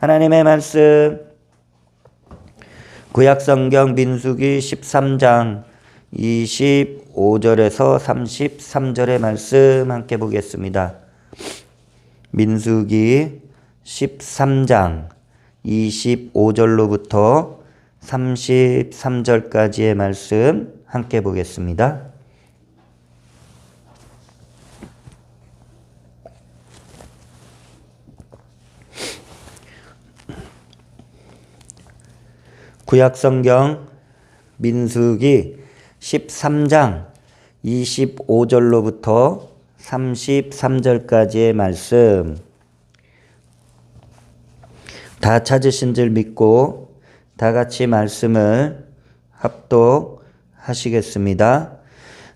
하나님의 말씀 구약성경 민수기 13장 25절에서 33절의 말씀 함께 보겠습니다. 민수기 13장 25절로부터 33절까지의 말씀 함께 보겠습니다. 구약성경 민수기 13장 25절로부터 33절까지의 말씀 다 찾으신 줄 믿고 다 같이 말씀을 합독하시겠습니다.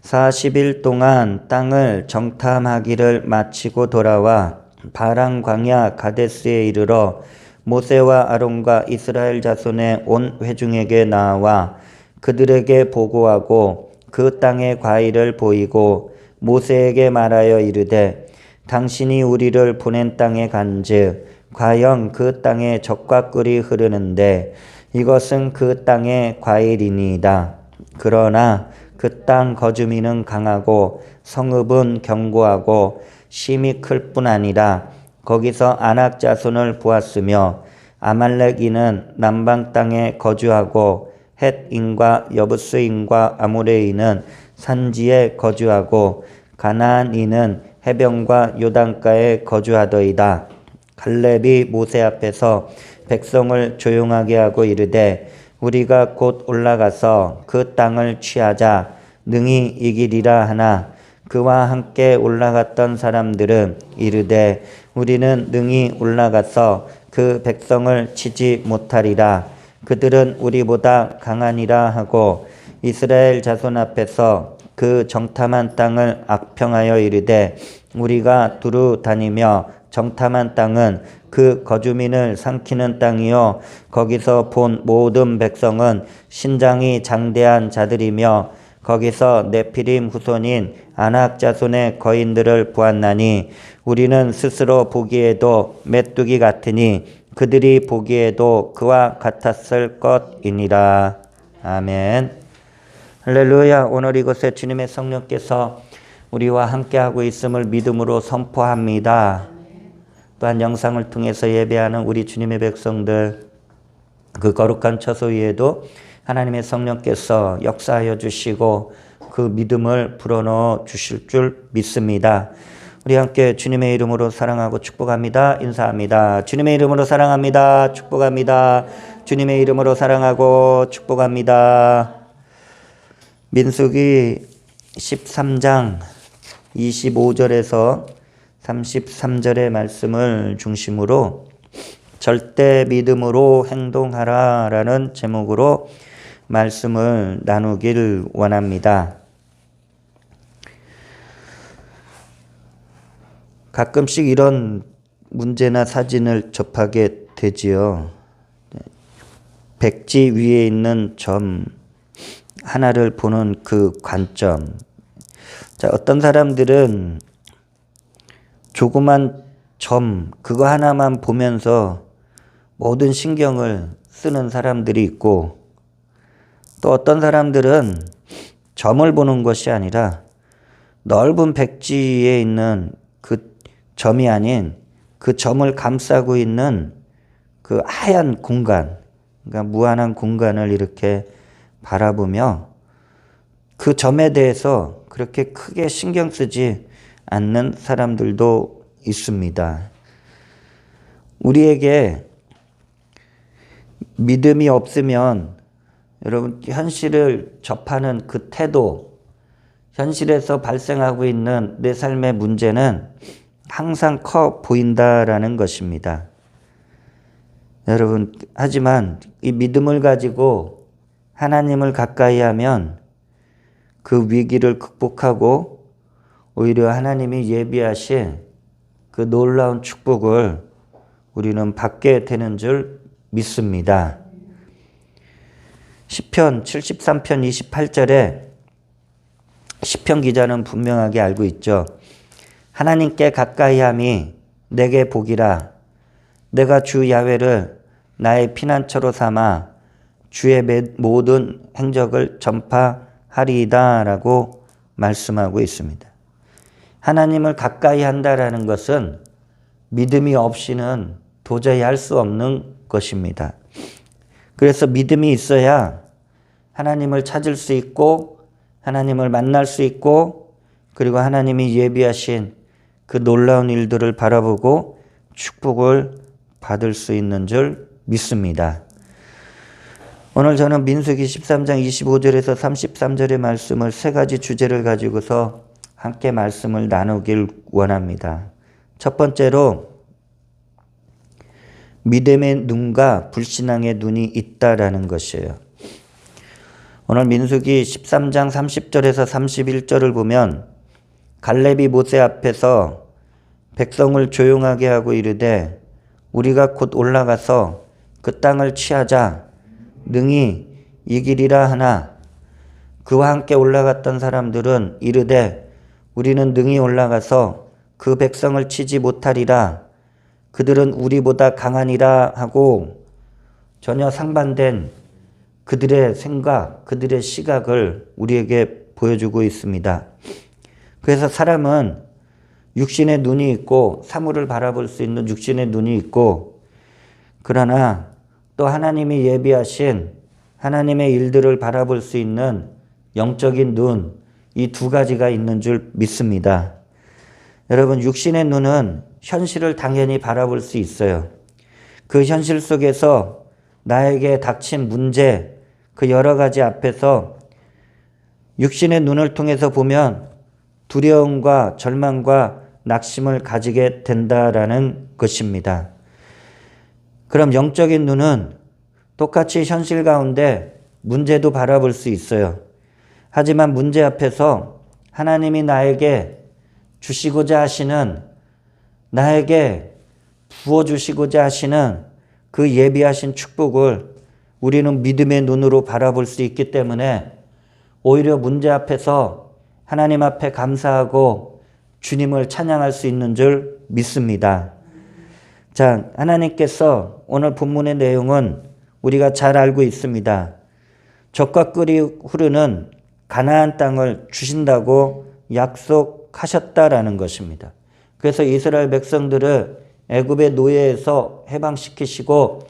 40일 동안 땅을 정탐하기를 마치고 돌아와 바랑 광야 가데스에 이르러 모세와 아론과 이스라엘 자손의 온 회중에게 나와 그들에게 보고하고 그 땅의 과일을 보이고 모세에게 말하여 이르되 당신이 우리를 보낸 땅에 간즉 과연 그 땅에 적과 꿀이 흐르는데 이것은 그 땅의 과일이니이다. 그러나 그 땅 거주민은 강하고 성읍은 견고하고 심이 클 뿐 아니라 거기서 아낙 자손을 보았으며 아말렉인은 남방 땅에 거주하고 헷인과 여부스인과 아모레인은 산지에 거주하고 가나안인은 해변과 요단가에 거주하더이다. 갈렙이 모세 앞에서 백성을 조용하게 하고 이르되 우리가 곧 올라가서 그 땅을 취하자 능히 이기리라 하나 그와 함께 올라갔던 사람들은 이르되 우리는 능히 올라가서 그 백성을 치지 못하리라. 그들은 우리보다 강하니라 하고 이스라엘 자손 앞에서 그 정탐한 땅을 악평하여 이르되 우리가 두루 다니며 정탐한 땅은 그 거주민을 삼키는 땅이요. 거기서 본 모든 백성은 신장이 장대한 자들이며 거기서 네피림 후손인 아낙 자손의 거인들을 보았나니 우리는 스스로 보기에도 메뚜기 같으니 그들이 보기에도 그와 같았을 것이니라. 아멘. 할렐루야. 오늘 이곳에 주님의 성령께서 우리와 함께하고 있음을 믿음으로 선포합니다. 또한 영상을 통해서 예배하는 우리 주님의 백성들 그 거룩한 처소 위에도 하나님의 성령께서 역사하여 주시고 그 믿음을 불어넣어 주실 줄 믿습니다. 우리 함께 주님의 이름으로 사랑하고 축복합니다. 인사합니다. 주님의 이름으로 사랑합니다. 축복합니다. 주님의 이름으로 사랑하고 축복합니다. 민수기 13장 25절에서 33절의 말씀을 중심으로 절대 믿음으로 행동하라 라는 제목으로 말씀을 나누길 원합니다. 가끔씩 이런 문제나 사진을 접하게 되지요. 백지 위에 있는 점 하나를 보는 그 관점. 자, 어떤 사람들은 조그만 점, 그거 하나만 보면서 모든 신경을 쓰는 사람들이 있고, 또 어떤 사람들은 점을 보는 것이 아니라 넓은 백지에 있는 그 점이 아닌 그 점을 감싸고 있는 그 하얀 공간, 그러니까 무한한 공간을 이렇게 바라보며 그 점에 대해서 그렇게 크게 신경 쓰지 않는 사람들도 있습니다. 우리에게 믿음이 없으면 여러분 현실을 접하는 그 태도, 현실에서 발생하고 있는 내 삶의 문제는 항상 커 보인다라는 것입니다. 여러분, 하지만 이 믿음을 가지고 하나님을 가까이 하면 그 위기를 극복하고 오히려 하나님이 예비하신 그 놀라운 축복을 우리는 받게 되는 줄 믿습니다. 10편 73편 28절에 시편 기자는 분명하게 알고 있죠. 하나님께 가까이 함이 내게 복이라 내가 주 야외를 나의 피난처로 삼아 주의 모든 행적을 전파하리이다라고 말씀하고 있습니다. 하나님을 가까이 한다라는 것은 믿음이 없이는 도저히 할 수 없는 것입니다. 그래서 믿음이 있어야 하나님을 찾을 수 있고 하나님을 만날 수 있고 그리고 하나님이 예비하신 그 놀라운 일들을 바라보고 축복을 받을 수 있는 줄 믿습니다. 오늘 저는 민수기 13장 25절에서 33절의 말씀을 세 가지 주제를 가지고서 함께 말씀을 나누길 원합니다. 첫 번째로 믿음의 눈과 불신앙의 눈이 있다라는 것이에요. 오늘 민수기 13장 30절에서 31절을 보면 갈렙이 모세 앞에서 백성을 조용하게 하고 이르되 우리가 곧 올라가서 그 땅을 취하자. 능히 이기리라 하나. 그와 함께 올라갔던 사람들은 이르되 우리는 능히 올라가서 그 백성을 치지 못하리라. 그들은 우리보다 강하니라 하고 전혀 상반된 그들의 생각, 그들의 시각을 우리에게 보여주고 있습니다. 그래서 사람은 육신의 눈이 있고 사물을 바라볼 수 있는 육신의 눈이 있고 그러나 또 하나님이 예비하신 하나님의 일들을 바라볼 수 있는 영적인 눈, 이 두 가지가 있는 줄 믿습니다. 여러분, 육신의 눈은 현실을 당연히 바라볼 수 있어요. 그 현실 속에서 나에게 닥친 문제, 그 여러 가지 앞에서 육신의 눈을 통해서 보면 두려움과 절망과 낙심을 가지게 된다라는 것입니다. 그럼 영적인 눈은 똑같이 현실 가운데 문제도 바라볼 수 있어요. 하지만 문제 앞에서 하나님이 나에게 주시고자 하시는 나에게 부어주시고자 하시는 그 예비하신 축복을 우리는 믿음의 눈으로 바라볼 수 있기 때문에 오히려 문제 앞에서 하나님 앞에 감사하고 주님을 찬양할 수 있는 줄 믿습니다. 자, 하나님께서 오늘 본문의 내용은 우리가 잘 알고 있습니다. 적과 꿀이 흐르는 가나안 땅을 주신다고 약속하셨다라는 것입니다. 그래서 이스라엘 백성들을 애굽의 노예에서 해방시키시고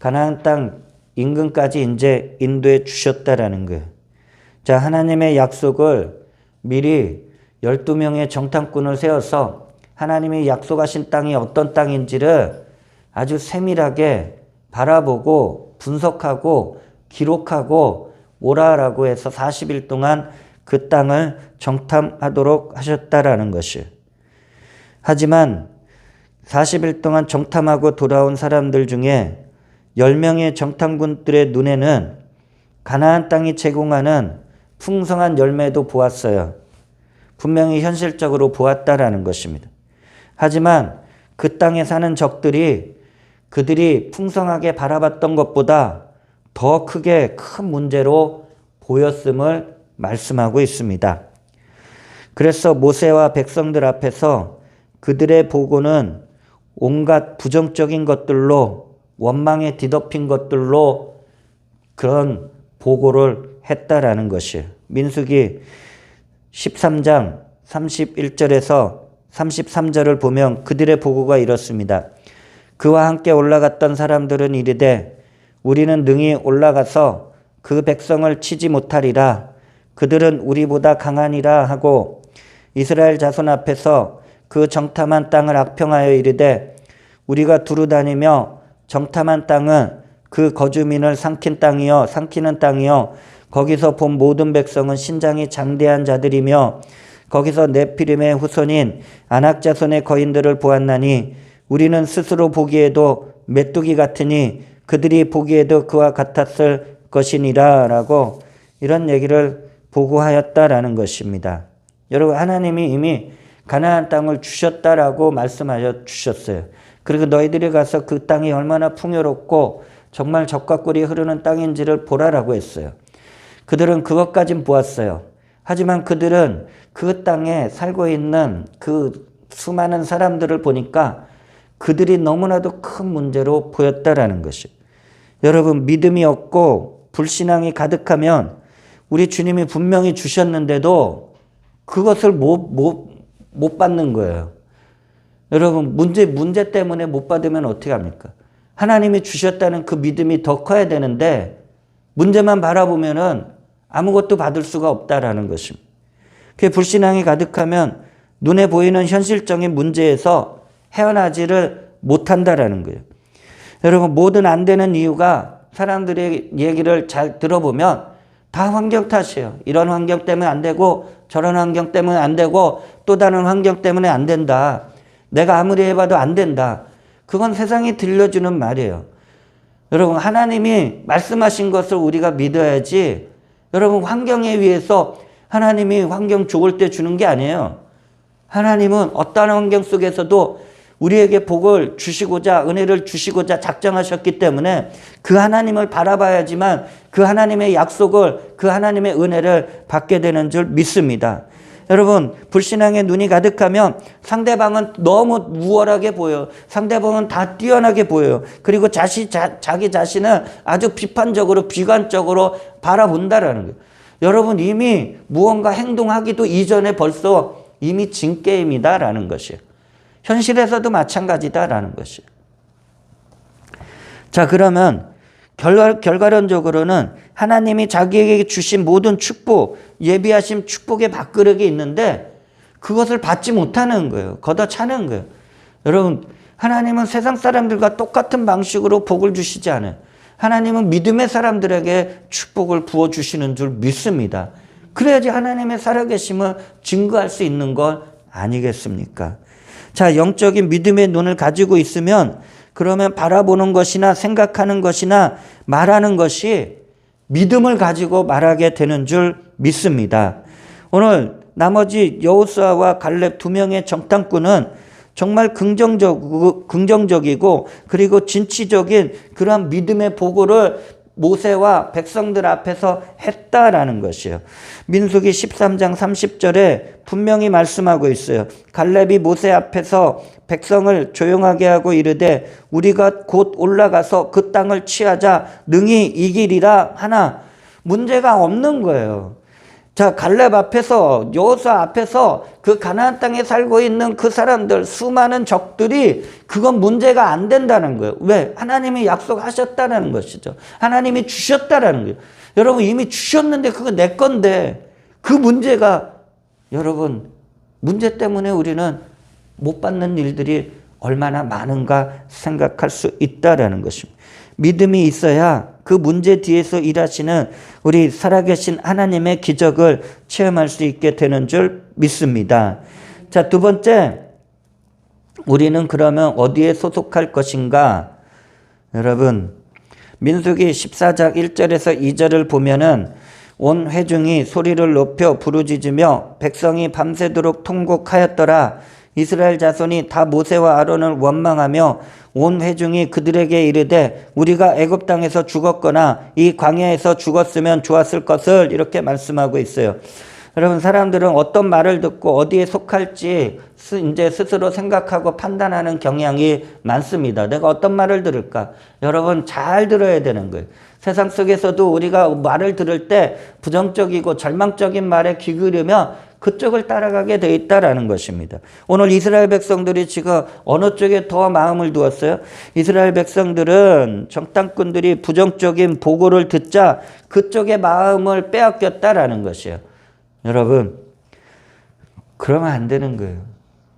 가나안 땅 인근까지 이제 인도해 주셨다라는 거예요. 자, 하나님의 약속을 미리 12명의 정탐꾼을 세워서 하나님이 약속하신 땅이 어떤 땅인지를 아주 세밀하게 바라보고 분석하고 기록하고 오라라고 해서 40일 동안 그 땅을 정탐하도록 하셨다라는 것이. 하지만 40일 동안 정탐하고 돌아온 사람들 중에 10명의 정탐꾼들의 눈에는 가나안 땅이 제공하는 풍성한 열매도 보았어요. 분명히 현실적으로 보았다라는 것입니다. 하지만 그 땅에 사는 적들이 그들이 풍성하게 바라봤던 것보다 더 크게 큰 문제로 보였음을 말씀하고 있습니다. 그래서 모세와 백성들 앞에서 그들의 보고는 온갖 부정적인 것들로 원망에 뒤덮인 것들로 그런 보고를 했다라는 것이에요. 민수기 13장 31절에서 33절을 보면 그들의 보고가 이렇습니다. 그와 함께 올라갔던 사람들은 이르되 우리는 능히 올라가서 그 백성을 치지 못하리라. 그들은 우리보다 강하니라 하고 이스라엘 자손 앞에서 그 정탐한 땅을 악평하여 이르되 우리가 두루 다니며 정탐한 땅은 그 거주민을 삼킨 땅이요 삼키는 땅이요 거기서 본 모든 백성은 신장이 장대한 자들이며 거기서 네피림의 후손인 안악 자손의 거인들을 보았나니 우리는 스스로 보기에도 메뚜기 같으니 그들이 보기에도 그와 같았을 것이니라라고 이런 얘기를 보고하였다라는 것입니다. 여러분 하나님이 이미 가나안 땅을 주셨다라고 말씀하여 주셨어요. 그리고 너희들이 가서 그 땅이 얼마나 풍요롭고 정말 적과 꿀이 흐르는 땅인지를 보라라고 했어요. 그들은 그것까진 보았어요. 하지만 그들은 그 땅에 살고 있는 그 수많은 사람들을 보니까 그들이 너무나도 큰 문제로 보였다라는 것이. 여러분 믿음이 없고 불신앙이 가득하면 우리 주님이 분명히 주셨는데도 그것을 못, 못, 못 받는 거예요. 여러분 문제 문제 때문에 못 받으면 어떻게 합니까? 하나님이 주셨다는 그 믿음이 더 커야 되는데 문제만 바라보면은 아무것도 받을 수가 없다라는 것입니다. 그 불신앙이 가득하면 눈에 보이는 현실적인 문제에서 헤어나지를 못한다라는 거예요. 여러분 모든 안 되는 이유가 사람들의 얘기를 잘 들어보면 다 환경 탓이에요. 이런 환경 때문에 안 되고 저런 환경 때문에 안 되고 또 다른 환경 때문에 안 된다. 내가 아무리 해봐도 안 된다. 그건 세상이 들려주는 말이에요. 여러분 하나님이 말씀하신 것을 우리가 믿어야지 여러분 환경에 의해서 하나님이 환경 좋을 때 주는 게 아니에요. 하나님은 어떠한 환경 속에서도 우리에게 복을 주시고자 은혜를 주시고자 작정하셨기 때문에 그 하나님을 바라봐야지만 그 하나님의 약속을 그 하나님의 은혜를 받게 되는 줄 믿습니다. 여러분 불신앙의 눈이 가득하면 상대방은 너무 우월하게 보여요. 상대방은 다 뛰어나게 보여요. 그리고 자시, 자, 자기 자신은 아주 비판적으로 비관적으로 바라본다라는 거예요. 여러분 이미 무언가 행동하기도 이전에 벌써 이미 진 게임이다라는 것이에요. 현실에서도 마찬가지다라는 것이에요. 자, 그러면 결과, 결과론적으로는 하나님이 자기에게 주신 모든 축복, 예비하신 축복의 밥그릇이 있는데 그것을 받지 못하는 거예요. 걷어 차는 거예요. 여러분, 하나님은 세상 사람들과 똑같은 방식으로 복을 주시지 않아요. 하나님은 믿음의 사람들에게 축복을 부어주시는 줄 믿습니다. 그래야지 하나님의 살아계심을 증거할 수 있는 것 아니겠습니까? 자, 영적인 믿음의 눈을 가지고 있으면 그러면 바라보는 것이나 생각하는 것이나 말하는 것이 믿음을 가지고 말하게 되는 줄 믿습니다. 오늘 나머지 여호수아와 갈렙 두 명의 정탐꾼은 정말 긍정적, 긍정적이고 그리고 진취적인 그런 믿음의 보고를 모세와 백성들 앞에서 했다라는 것이에요. 민수기 13장 30절에 분명히 말씀하고 있어요. 갈렙이 모세 앞에서 백성을 조용하게 하고 이르되 우리가 곧 올라가서 그 땅을 취하자 능히 이기리라 하나 문제가 없는 거예요. 자, 갈렙 앞에서 여호수아 앞에서 그 가나안 땅에 살고 있는 그 사람들 수많은 적들이 그건 문제가 안 된다는 거예요. 왜? 하나님이 약속하셨다는 것이죠. 하나님이 주셨다라는 거예요. 여러분 이미 주셨는데 그거 내 건데 그 문제가 여러분 문제 때문에 우리는 못 받는 일들이 얼마나 많은가 생각할 수 있다라는 것입니다. 믿음이 있어야 그 문제 뒤에서 일하시는 우리 살아계신 하나님의 기적을 체험할 수 있게 되는 줄 믿습니다. 자, 두 번째, 우리는 그러면 어디에 소속할 것인가? 여러분, 민수기 14장 1절에서 2절을 보면은 온 회중이 소리를 높여 부르짖으며 백성이 밤새도록 통곡하였더라. 이스라엘 자손이 다 모세와 아론을 원망하며 온 회중이 그들에게 이르되 우리가 애굽 땅에서 죽었거나 이 광야에서 죽었으면 좋았을 것을 이렇게 말씀하고 있어요. 여러분 사람들은 어떤 말을 듣고 어디에 속할지 이제 스스로 생각하고 판단하는 경향이 많습니다. 내가 어떤 말을 들을까? 여러분 잘 들어야 되는 거예요. 세상 속에서도 우리가 말을 들을 때 부정적이고 절망적인 말에 귀 기울이면 그쪽을 따라가게 돼 있다라는 것입니다. 오늘 이스라엘 백성들이 지금 어느 쪽에 더 마음을 두었어요? 이스라엘 백성들은 정탐꾼들이 부정적인 보고를 듣자 그쪽에 마음을 빼앗겼다라는 것이에요. 여러분, 그러면 안 되는 거예요.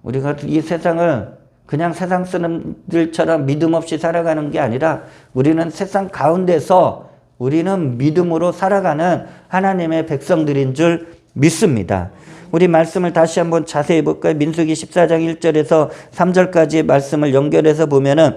우리가 이 세상을 그냥 세상 사람들처럼 믿음 없이 살아가는 게 아니라 우리는 세상 가운데서 우리는 믿음으로 살아가는 하나님의 백성들인 줄 믿습니다. 우리 말씀을 다시 한번 자세히 볼까요? 민수기 14장 1절에서 3절까지 말씀을 연결해서 보면은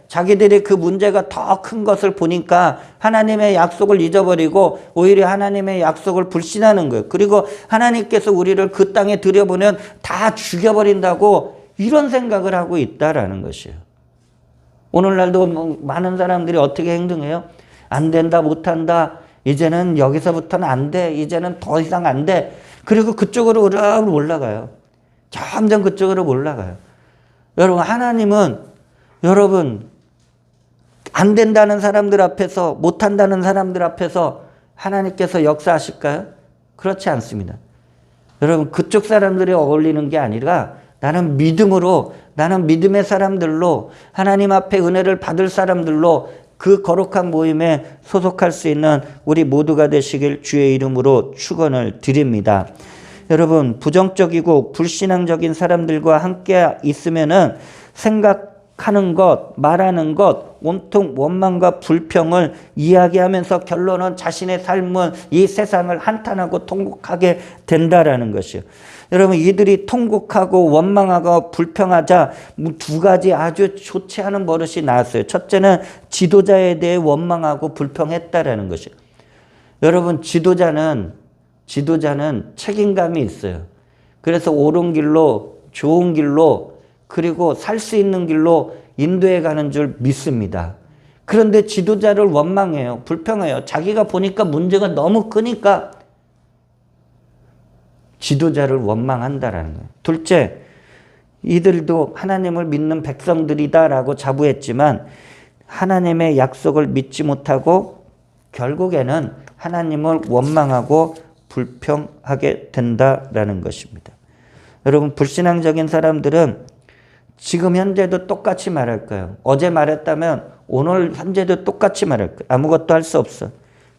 자기들이 그 문제가 더 큰 것을 보니까 하나님의 약속을 잊어버리고 오히려 하나님의 약속을 불신하는 거예요. 그리고 하나님께서 우리를 그 땅에 들여보면 다 죽여버린다고 이런 생각을 하고 있다라는 것이에요. 오늘날도 뭐 많은 사람들이 어떻게 행동해요? 안 된다, 못한다. 이제는 여기서부터는 안 돼. 이제는 더 이상 안 돼. 그리고 그쪽으로 올라가요. 점점 그쪽으로 올라가요. 여러분, 하나님은 여러분, 안 된다는 사람들 앞에서, 못한다는 사람들 앞에서 하나님께서 역사하실까요? 그렇지 않습니다. 여러분, 그쪽 사람들이 어울리는 게 아니라 나는 믿음으로, 나는 믿음의 사람들로 하나님 앞에 은혜를 받을 사람들로 그 거룩한 모임에 소속할 수 있는 우리 모두가 되시길 주의 이름으로 축원을 드립니다. 여러분 부정적이고 불신앙적인 사람들과 함께 있으면은 생각 하는 것, 말하는 것, 온통 원망과 불평을 이야기하면서 결론은 자신의 삶은 이 세상을 한탄하고 통곡하게 된다라는 것이요. 여러분 이들이 통곡하고 원망하고 불평하자 두 가지 아주 좋지 않은 버릇이 나왔어요. 첫째는 지도자에 대해 원망하고 불평했다라는 것이요. 여러분 지도자는 지도자는 책임감이 있어요. 그래서 옳은 길로 좋은 길로 그리고 살 수 있는 길로 인도해 가는 줄 믿습니다. 그런데 지도자를 원망해요. 불평해요. 자기가 보니까 문제가 너무 크니까 지도자를 원망한다라는 거예요. 둘째, 이들도 하나님을 믿는 백성들이다라고 자부했지만 하나님의 약속을 믿지 못하고 결국에는 하나님을 원망하고 불평하게 된다라는 것입니다. 여러분, 불신앙적인 사람들은 지금 현재도 똑같이 말할 거예요. 어제 말했다면 오늘 현재도 똑같이 말할 거예요. 아무것도 할 수 없어.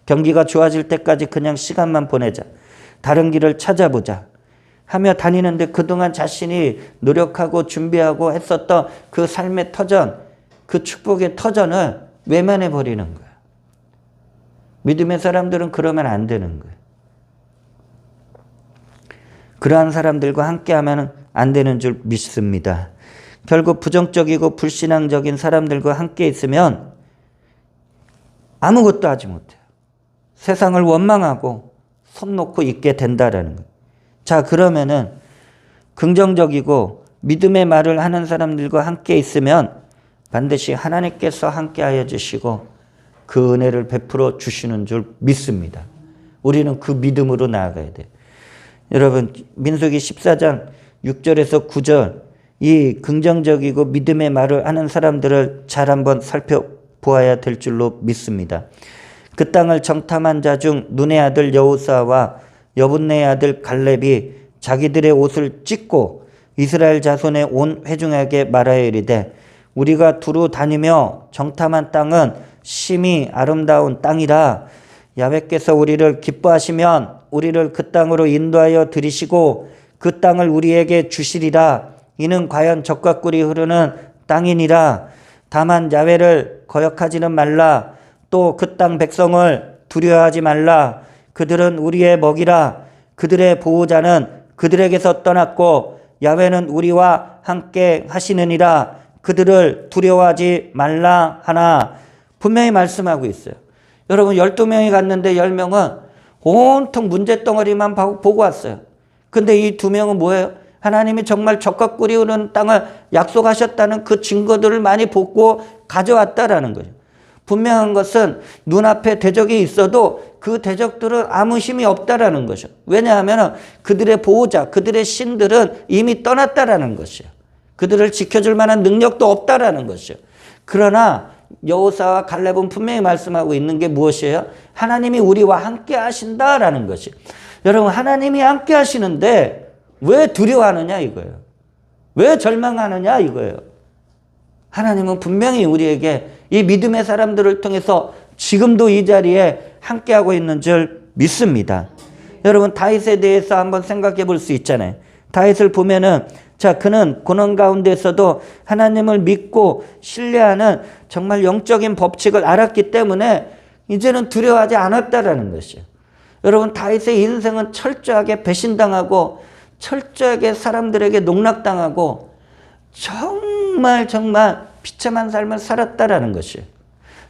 경기가 좋아질 때까지 그냥 시간만 보내자. 다른 길을 찾아보자. 하며 다니는데 그동안 자신이 노력하고 준비하고 했었던 그 삶의 터전, 그 축복의 터전을 외면해 버리는 거예요. 믿음의 사람들은 그러면 안 되는 거예요. 그러한 사람들과 함께 하면 안 되는 줄 믿습니다. 결국 부정적이고 불신앙적인 사람들과 함께 있으면 아무것도 하지 못해요. 세상을 원망하고 손 놓고 있게 된다라는 거예요. 자, 그러면은 긍정적이고 믿음의 말을 하는 사람들과 함께 있으면 반드시 하나님께서 함께 하여 주시고 그 은혜를 베풀어 주시는 줄 믿습니다. 우리는 그 믿음으로 나아가야 돼요. 여러분, 민수기 14장 6절에서 9절 이 긍정적이고 믿음의 말을 하는 사람들을 잘 한번 살펴보아야 될 줄로 믿습니다. 그 땅을 정탐한 자 중 눈의 아들 여우사와 여분네의 아들 갈렙이 자기들의 옷을 찢고 이스라엘 자손의 온 회중에게 말하여 이르되 우리가 두루 다니며 정탐한 땅은 심히 아름다운 땅이라 야훼께서 우리를 기뻐하시면 우리를 그 땅으로 인도하여 들이시고 그 땅을 우리에게 주시리라 이는 과연 적과 꿀이 흐르는 땅이니라 다만 야훼를 거역하지는 말라 또 그 땅 백성을 두려워하지 말라 그들은 우리의 먹이라 그들의 보호자는 그들에게서 떠났고 야훼는 우리와 함께 하시느니라 그들을 두려워하지 말라 하나 분명히 말씀하고 있어요. 여러분 12명이 갔는데 10명은 온통 문제 덩어리만 보고 왔어요. 근데 이 두 명은 뭐예요? 하나님이 정말 적과 꿀이 흐르는 땅을 약속하셨다는 그 증거들을 많이 보고 가져왔다라는 거죠. 분명한 것은 눈앞에 대적이 있어도 그 대적들은 아무 힘이 없다라는 것이죠. 왜냐하면 그들의 보호자, 그들의 신들은 이미 떠났다라는 것이요. 그들을 지켜줄 만한 능력도 없다라는 것이요. 그러나 여호사와 갈렙은 분명히 말씀하고 있는 게 무엇이에요? 하나님이 우리와 함께 하신다라는 것이. 여러분 하나님이 함께 하시는데 왜 두려워하느냐 이거예요. 왜 절망하느냐 이거예요. 하나님은 분명히 우리에게 이 믿음의 사람들을 통해서 지금도 이 자리에 함께하고 있는 줄 믿습니다. 여러분 다윗에 대해서 한번 생각해 볼 수 있잖아요. 다윗을 보면은 자 그는 고난 가운데서도 하나님을 믿고 신뢰하는 정말 영적인 법칙을 알았기 때문에 이제는 두려워하지 않았다라는 것이에요. 여러분 다윗의 인생은 철저하게 배신당하고 철저하게 사람들에게 농락당하고 정말 정말 비참한 삶을 살았다라는 것이에요.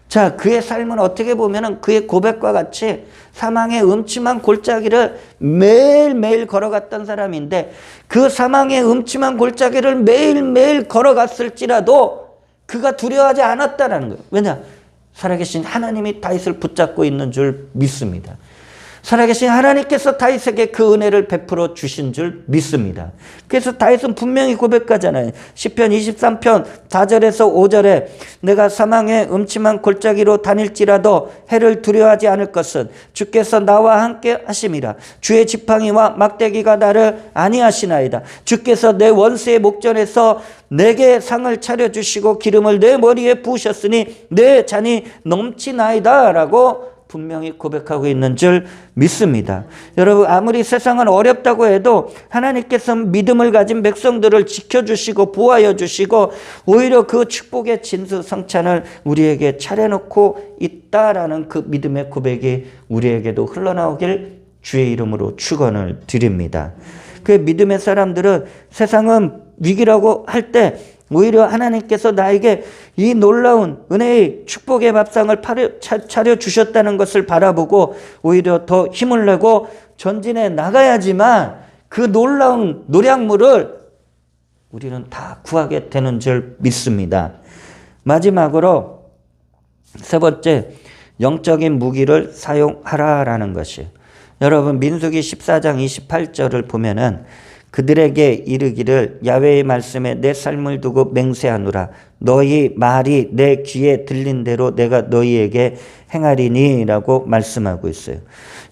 자, 그의 삶은 어떻게 보면은 그의 고백과 같이 사망의 음침한 골짜기를 매일매일 걸어갔던 사람인데 그 사망의 음침한 골짜기를 매일매일 걸어갔을지라도 그가 두려워하지 않았다라는 거예요. 왜냐? 살아계신 하나님이 다윗을 붙잡고 있는 줄 믿습니다. 살아계신 하나님께서 다윗에게 그 은혜를 베풀어 주신 줄 믿습니다. 그래서 다윗은 분명히 고백하잖아요. 시편 23편 4절에서 5절에 내가 사망의 음침한 골짜기로 다닐지라도 해를 두려워하지 않을 것은 주께서 나와 함께 하심이라. 주의 지팡이와 막대기가 나를 아니하시나이다. 주께서 내 원수의 목전에서 내게 상을 차려 주시고 기름을 내 머리에 부으셨으니 내 잔이 넘치나이다 라고 분명히 고백하고 있는 줄 믿습니다. 여러분, 아무리 세상은 어렵다고 해도 하나님께서 믿음을 가진 백성들을 지켜주시고 보호하여 주시고 오히려 그 축복의 진수성찬을 우리에게 차려놓고 있다라는 그 믿음의 고백이 우리에게도 흘러나오길 주의 이름으로 축원을 드립니다. 그 믿음의 사람들은 세상은 위기라고 할때 오히려 하나님께서 나에게 이 놀라운 은혜의 축복의 밥상을 차려 주셨다는 것을 바라보고 오히려 더 힘을 내고 전진해 나가야지만 그 놀라운 노량물을 우리는 다 구하게 되는 줄 믿습니다. 마지막으로 세 번째 영적인 무기를 사용하라라는 것이 여러분 민수기 14장 28절을 보면은 그들에게 이르기를 야외의 말씀에 내 삶을 두고 맹세하노라 너희 말이 내 귀에 들린 대로 내가 너희에게 행하리니라고 말씀하고 있어요.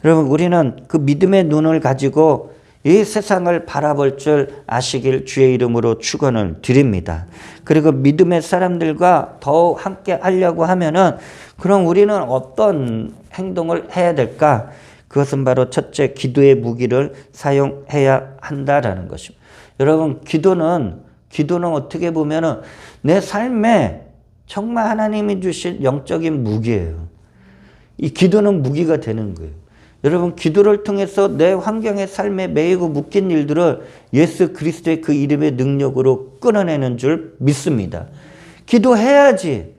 여러분 우리는 그 믿음의 눈을 가지고 이 세상을 바라볼 줄 아시길 주의 이름으로 축원을 드립니다. 그리고 믿음의 사람들과 더 함께 하려고 하면은 그럼 우리는 어떤 행동을 해야 될까? 그것은 바로 첫째 기도의 무기를 사용해야 한다라는 것입니다. 여러분 기도는 기도는 어떻게 보면은 내 삶에 정말 하나님이 주신 영적인 무기예요. 이 기도는 무기가 되는 거예요. 여러분 기도를 통해서 내 환경의 삶에 매이고 묶인 일들을 예수 그리스도의 그 이름의 능력으로 끊어내는 줄 믿습니다. 기도해야지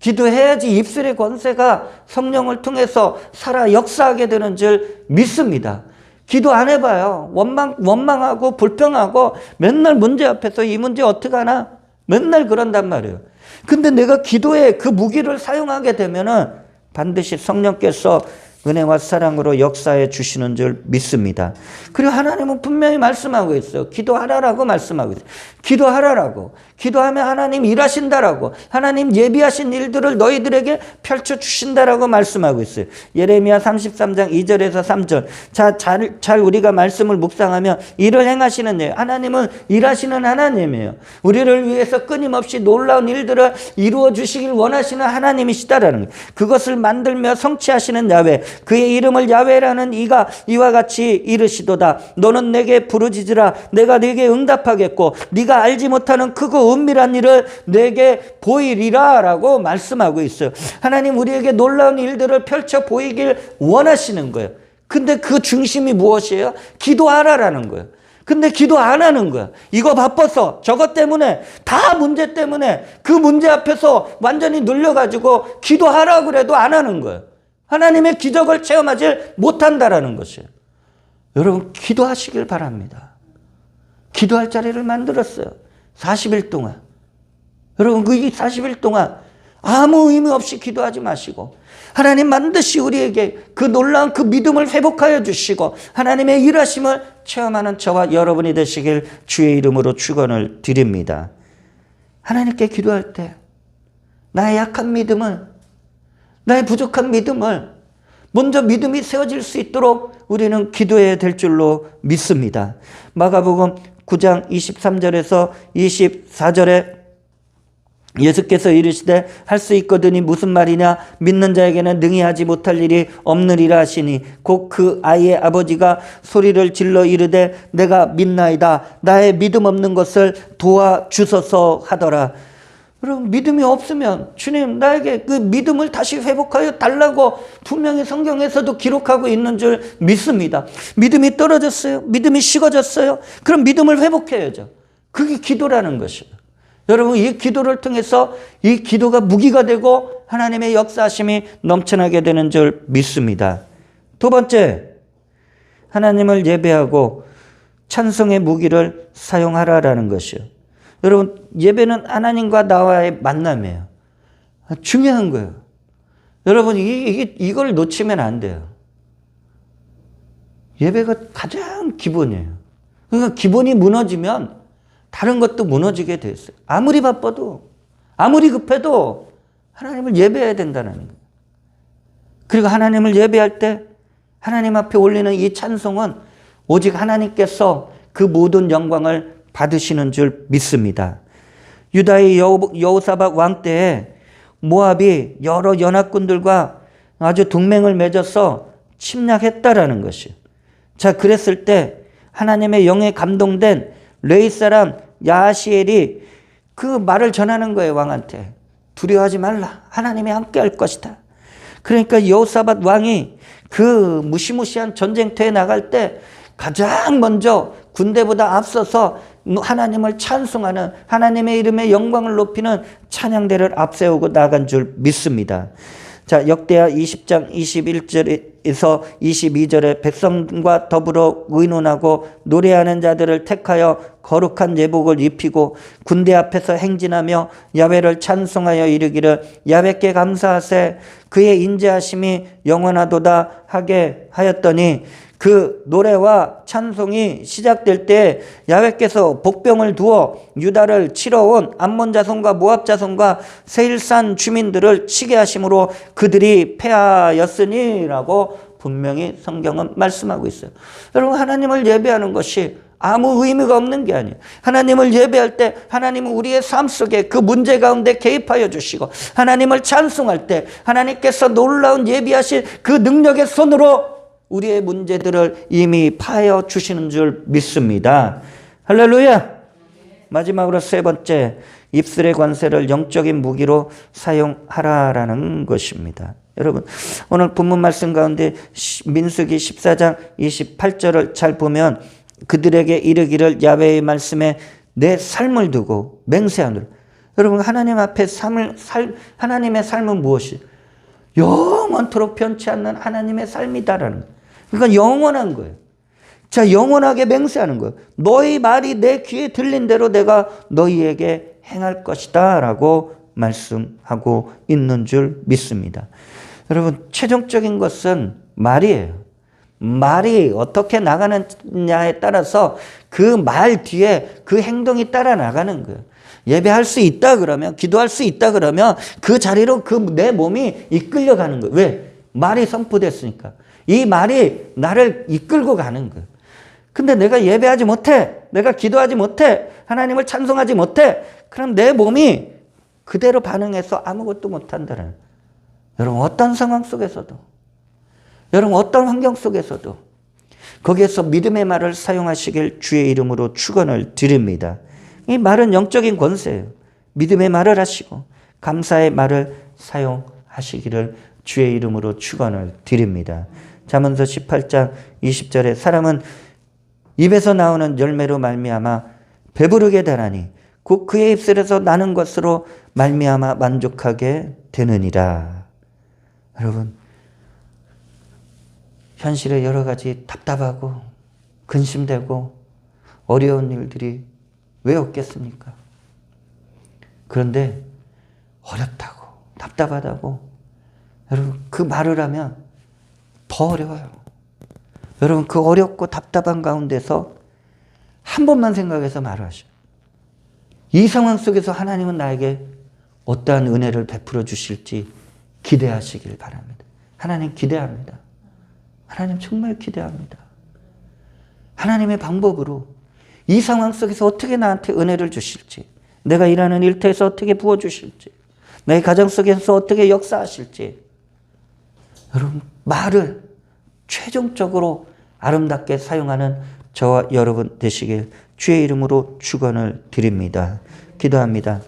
기도해야지 입술의 권세가 성령을 통해서 살아 역사하게 되는 줄 믿습니다. 기도 안 해봐요. 원망, 원망하고 불평하고 맨날 문제 앞에서 이 문제 어떡하나? 맨날 그런단 말이에요. 근데 내가 기도에 그 무기를 사용하게 되면은 반드시 성령께서 은혜와 사랑으로 역사해 주시는 줄 믿습니다. 그리고 하나님은 분명히 말씀하고 있어요. 기도하라라고 말씀하고 있어요. 기도하라라고. 기도하면 하나님 일하신다라고. 하나님 예비하신 일들을 너희들에게 펼쳐 주신다라고 말씀하고 있어요. 예레미야 33장 2절에서 3절. 자, 잘, 잘 우리가 말씀을 묵상하면 일을 행하시는 예. 하나님은 일하시는 하나님이에요. 우리를 위해서 끊임없이 놀라운 일들을 이루어 주시길 원하시는 하나님이시다라는 거예요. 그것을 만들며 성취하시는 야외. 그의 이름을 야외라는 이가 이와 같이 이르시도다. 너는 내게 부르짖으라. 내가 네게 응답하겠고 네가 알지 못하는 크고 은밀한 일을 내게 보이리라 라고 말씀하고 있어요. 하나님 우리에게 놀라운 일들을 펼쳐 보이길 원하시는 거예요. 근데 그 중심이 무엇이에요? 기도하라라는 거예요. 근데 기도 안 하는 거야. 이거 바빠서 저것 때문에 다 문제 때문에 그 문제 앞에서 완전히 눌려가지고 기도하라 그래도 안 하는 거예요. 하나님의 기적을 체험하지 못한다라는 것이에요. 여러분 기도하시길 바랍니다. 기도할 자리를 만들었어요. 40일 동안. 여러분 그 40일 동안 아무 의미 없이 기도하지 마시고 하나님 반드시 우리에게 그 놀라운 그 믿음을 회복하여 주시고 하나님의 일하심을 체험하는 저와 여러분이 되시길 주의 이름으로 축원을 드립니다. 하나님께 기도할 때 나의 약한 믿음을 나의 부족한 믿음을 먼저 믿음이 세워질 수 있도록 우리는 기도해야 될 줄로 믿습니다. 마가복음 9장 23절에서 24절에 예수께서 이르시되 할 수 있거든이 무슨 말이냐? 믿는 자에게는 능히 하지 못할 일이 없느리라 하시니 곧 그 아이의 아버지가 소리를 질러 이르되 내가 믿나이다. 나의 믿음 없는 것을 도와 주소서 하더라 여러분 믿음이 없으면 주님 나에게 그 믿음을 다시 회복하여 달라고 분명히 성경에서도 기록하고 있는 줄 믿습니다. 믿음이 떨어졌어요. 믿음이 식어졌어요. 그럼 믿음을 회복해야죠. 그게 기도라는 것이에요. 여러분 이 기도를 통해서 이 기도가 무기가 되고 하나님의 역사하심이 넘쳐나게 되는 줄 믿습니다. 두 번째, 하나님을 예배하고 찬송의 무기를 사용하라라는 것이요. 여러분 예배는 하나님과 나와의 만남이에요. 중요한 거예요. 여러분 이, 이, 이걸 놓치면 안 돼요. 예배가 가장 기본이에요. 그러니까 기본이 무너지면 다른 것도 무너지게 돼 있어요. 아무리 바빠도, 아무리 급해도 하나님을 예배해야 된다는 거예요. 그리고 하나님을 예배할 때 하나님 앞에 올리는 이 찬송은 오직 하나님께서 그 모든 영광을 받으시는 줄 믿습니다. 유다의 여호사박 왕 때에 모압이 여러 연합군들과 아주 동맹을 맺어서 침략했다라는 것이요. 자, 그랬을 때 하나님의 영에 감동된 레이 사람 야시엘이 그 말을 전하는 거예요, 왕한테. 두려워하지 말라. 하나님이 함께 할 것이다. 그러니까 여호사밧 왕이 그 무시무시한 전쟁터에 나갈 때 가장 먼저 군대보다 앞서서 하나님을 찬송하는 하나님의 이름의 영광을 높이는 찬양대를 앞세우고 나간 줄 믿습니다. 자, 역대하 20장 21절에서 22절에 백성과 더불어 의논하고 노래하는 자들을 택하여 거룩한 예복을 입히고 군대 앞에서 행진하며 야외를 찬송하여 이르기를 야외께 감사하세 그의 인자하심이 영원하도다 하게 하였더니 그 노래와 찬송이 시작될 때 야훼께서 복병을 두어 유다를 치러 온 암몬 자손과 모압 자손과 세일산 주민들을 치게 하심으로 그들이 패하였으니라고 분명히 성경은 말씀하고 있어요. 여러분 하나님을 예배하는 것이 아무 의미가 없는 게 아니에요. 하나님을 예배할 때 하나님은 우리의 삶 속에 그 문제 가운데 개입하여 주시고 하나님을 찬송할 때 하나님께서 놀라운 예비하신 그 능력의 손으로 우리의 문제들을 이미 파여 주시는 줄 믿습니다. 할렐루야! 마지막으로 세 번째, 입술의 관세를 영적인 무기로 사용하라라는 것입니다. 여러분, 오늘 본문 말씀 가운데 민수기 14장 28절을 잘 보면 그들에게 이르기를 야외의 말씀에 내 삶을 두고 맹세하노라. 여러분, 하나님 앞에 삶을, 살, 하나님의 삶은 무엇이? 영원토록 변치 않는 하나님의 삶이다라는. 그러니까 영원한 거예요. 자, 영원하게 맹세하는 거예요. 너희 말이 내 귀에 들린 대로 내가 너희에게 행할 것이다. 라고 말씀하고 있는 줄 믿습니다. 여러분, 최종적인 것은 말이에요. 말이 어떻게 나가느냐에 따라서 그 말 뒤에 그 행동이 따라 나가는 거예요. 예배할 수 있다 그러면, 기도할 수 있다 그러면 그 자리로 그 내 몸이 이끌려 가는 거예요. 왜? 말이 선포됐으니까. 이 말이 나를 이끌고 가는 거예요. 근데 내가 예배하지 못해. 내가 기도하지 못해. 하나님을 찬송하지 못해. 그럼 내 몸이 그대로 반응해서 아무것도 못한다는. 여러분, 어떤 상황 속에서도, 여러분, 어떤 환경 속에서도, 거기에서 믿음의 말을 사용하시길 주의 이름으로 축원을 드립니다. 이 말은 영적인 권세예요. 믿음의 말을 하시고, 감사의 말을 사용하시기를 주의 이름으로 축원을 드립니다. 잠언서 18장 20절에 사람은 입에서 나오는 열매로 말미암아 배부르게 되나니 곧 그의 입술에서 나는 것으로 말미암아 만족하게 되느니라. 여러분 현실에 여러 가지 답답하고 근심되고 어려운 일들이 왜 없겠습니까? 그런데 어렵다고 답답하다고 여러분 그 말을 하면 더 어려워요. 여러분, 그 어렵고 답답한 가운데서 한 번만 생각해서 말하셔. 이 상황 속에서 하나님은 나에게 어떠한 은혜를 베풀어 주실지 기대하시길 바랍니다. 하나님 기대합니다. 하나님 정말 기대합니다. 하나님의 방법으로 이 상황 속에서 어떻게 나한테 은혜를 주실지, 내가 일하는 일터에서 어떻게 부어주실지, 내 가정 속에서 어떻게 역사하실지, 여러분, 말을 최종적으로 아름답게 사용하는 저와 여러분 되시길 주의 이름으로 축원을 드립니다. 기도합니다.